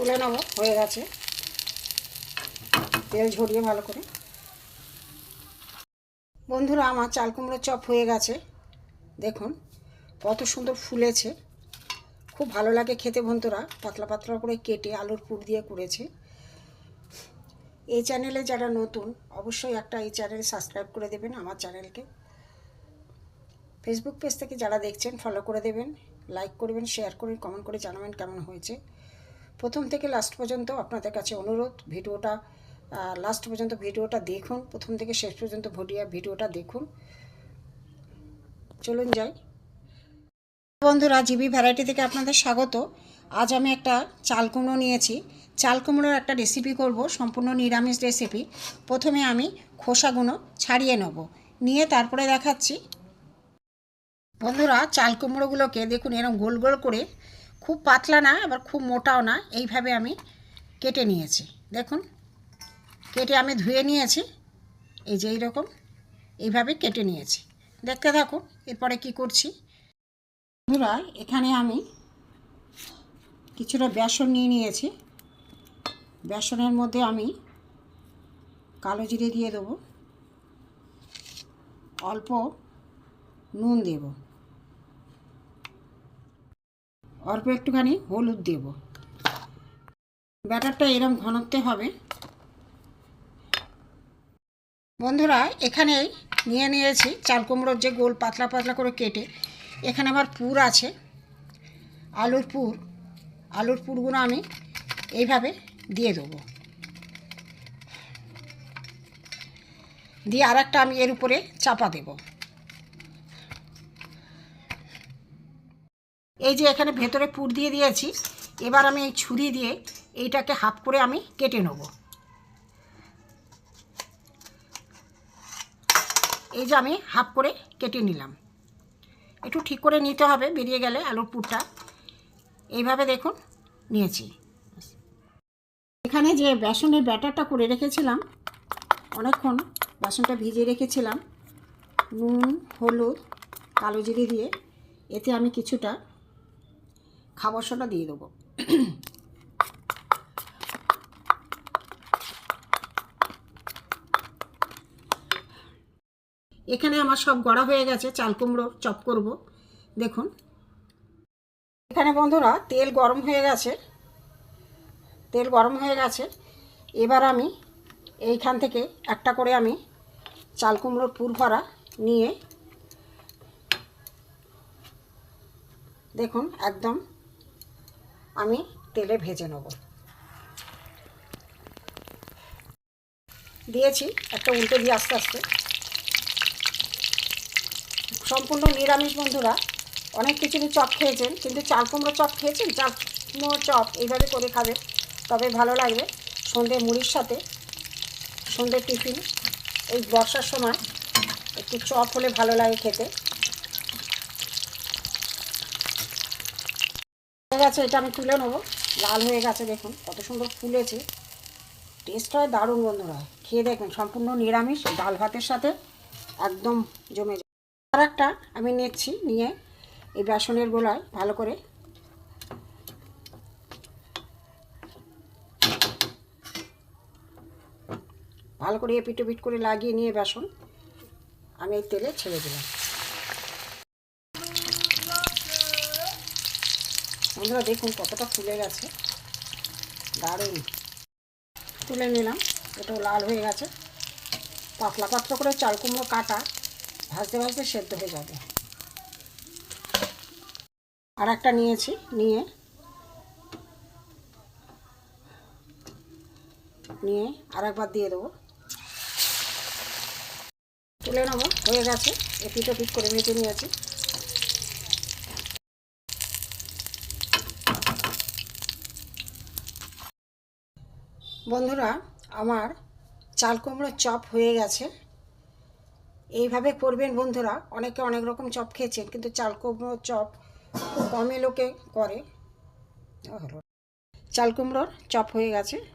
তুলে নেব, হয়ে গেছে। তেল ঝরিয়ে ভালো করে। বন্ধুরা, আমার চাল কুমড়োর চপ হয়ে গেছে। দেখুন, কত সুন্দর ফুলেছে। খুব ভালো লাগে খেতে বন্ধুরা। পাতলা পাতলা করে কেটে আলুর পুর দিয়ে করেছে এই চ্যানেলে যারা নতুন, অবশ্যই একটা এই চ্যানেল সাবস্ক্রাইব করে দেবেন আমার চ্যানেলকে। ফেসবুক পেজ থেকে যারা দেখছেন ফলো করে দেবেন। লাইক করবেন শেয়ার করে কমেন্ট করে জানাবেন কেমন হয়েছে। প্রথম থেকে লাস্ট পর্যন্ত আপনাদের কাছে অনুরোধ, ভিডিওটা লাস্ট পর্যন্ত ভিডিওটা দেখুন, প্রথম থেকে শেষ পর্যন্ত ভিডিও ভিডিওটা দেখুন। চলুন যাই। বন্ধুরা, জিবি ভ্যারাইটি থেকে আপনাদের স্বাগত। আজ আমি একটা চাল কুমড়ো নিয়েছি। চাল কুমড়োর একটা রেসিপি করব, সম্পূর্ণ নিরামিষ রেসিপি প্রথমে আমি খোসাগুলো ছাড়িয়ে নেব। নিয়ে তারপরে দেখাচ্ছি। বন্ধুরা, চাল কুমড়োগুলোকে দেখুন এরকম গোল গোল করে খুব পাতলা না, আবার খুব মোটাও না, এইভাবে আমি কেটে নিয়েছি। দেখুন, কেটে আমি ধুয়ে নিয়েছি, এই যে এইরকম, এইভাবে কেটে নিয়েছি। দেখতে থাকুন, এরপরে কি করছি। বন্ধুরা, এখানে আমি কিছুটা বেসন নিয়ে নিয়েছি। বেসনের মধ্যে আমি কালো জিরে দিয়ে দেবো, অল্প নুন দেব। অল্প একটুখানি হলুদ দেব। ব্যাটারটা এরম ঘনত্বে হবে। বন্ধুরা, এখানে নিয়ে নিয়েছি চাল কুমড়োর যে গোল পাতলা পাতলা করে কেটে। এখানে আমার পুর আছে, আলুর পুর। আলুর পুরগুলো আমি এইভাবে দিয়ে দেবো। দিয়ে আর একটা আমি এর উপরে চাপা দেব। এই যে এখানে ভেতরে পুর দিয়ে দিয়েছি, এবার আমি এই ছুরি দিয়ে এইটাকে হাফ করে আমি কেটে নেব। এই যে আমি হাফ করে কেটে নিলাম। একটু ঠিক করে নিতে হবে, বেরিয়ে গেলে আলুর পুরটা। এইভাবে দেখুন, নিয়েছি। এখানে যে বেসনের ব্যাটারটা করে রেখেছিলাম, অনেকক্ষণ বেসনটা ভিজিয়ে রেখেছিলাম। নুন, হলুদ, কালো জিরে দিয়ে। এতে আমি কিছুটা খাবার সোডা দিয়ে দেবো। এখানে আমার সব গড়া হয়ে গেছে, চাল কুমড়ো চপ করব। দেখুন। এখানে বন্ধুরা, তেল গরম হয়ে গেছে। তেল গরম হয়ে গেছে। এবার আমি এইখান থেকে একটা করে আমি চাল কুমড়োর পুর ভরা নিয়ে, দেখুন, একদম আমি তেলে ভেজে নেব। দিয়েছি, একটা উল্টে দিয়ে আস্তে আস্তে। সম্পূর্ণ নিরামিষ বন্ধুরা, অনেক কিছুরই চপ খেয়েছেন, কিন্তু চাল কুমড়ো চপ খেয়েছেন? চাল কুমড়ো চপ এইভাবে করে খাবে তবে ভালো লাগবে। সন্ধে মুড়ির সাথে, সন্ধে টিফিন, এই বর্ষার সময় একটু চপ হলে ভালো লাগে খেতে হয়ে গেছে, এটা আমি তুলে নেব। লাল হয়ে গেছে, দেখুন, কত সুন্দর ফুলেছে। টেস্ট হয়, দারুণ বন্ধুরা খেয়ে দেখবেন, সম্পূর্ণ নিরামিষ ডাল ভাতের সাথে একদম জমে আর একটা আমি নিচ্ছি নিয়ে, এই বেসনের গোলায়, ভালো করে। ভালো করে এপিট পিট করে লাগিয়ে নিয়ে বেসন, আমি এই তেলে ছেড়ে দিলাম। বন্ধুরা দেখুন কতটা ফুলে গেছে। দারুণ। তুলে নিলাম। এটাও লাল হয়ে গেছে। পাতলা পাতলা করে চাল কুমড়ো কাটা, ভাজতে ভাজতে সেদ্ধ হয়ে যাবে। আর একটা নিয়েছি, নিয়ে নিয়ে আর একবার দিয়ে দেবো। তুলে নেব, হয়ে গেছে। এপিট ওপিট করে ভেজে নিয়েছি। বন্ধুরা, আমার চাল কুমড়োর চপ হয়ে গেছে। এইভাবে করবেন বন্ধুরা, অনেকে অনেক রকম চপ খেয়েছেন, কিন্তু চাল কুমড়োর চপ খুব লোকে করে। চাল কুমড়োর চপ হয়ে গেছে।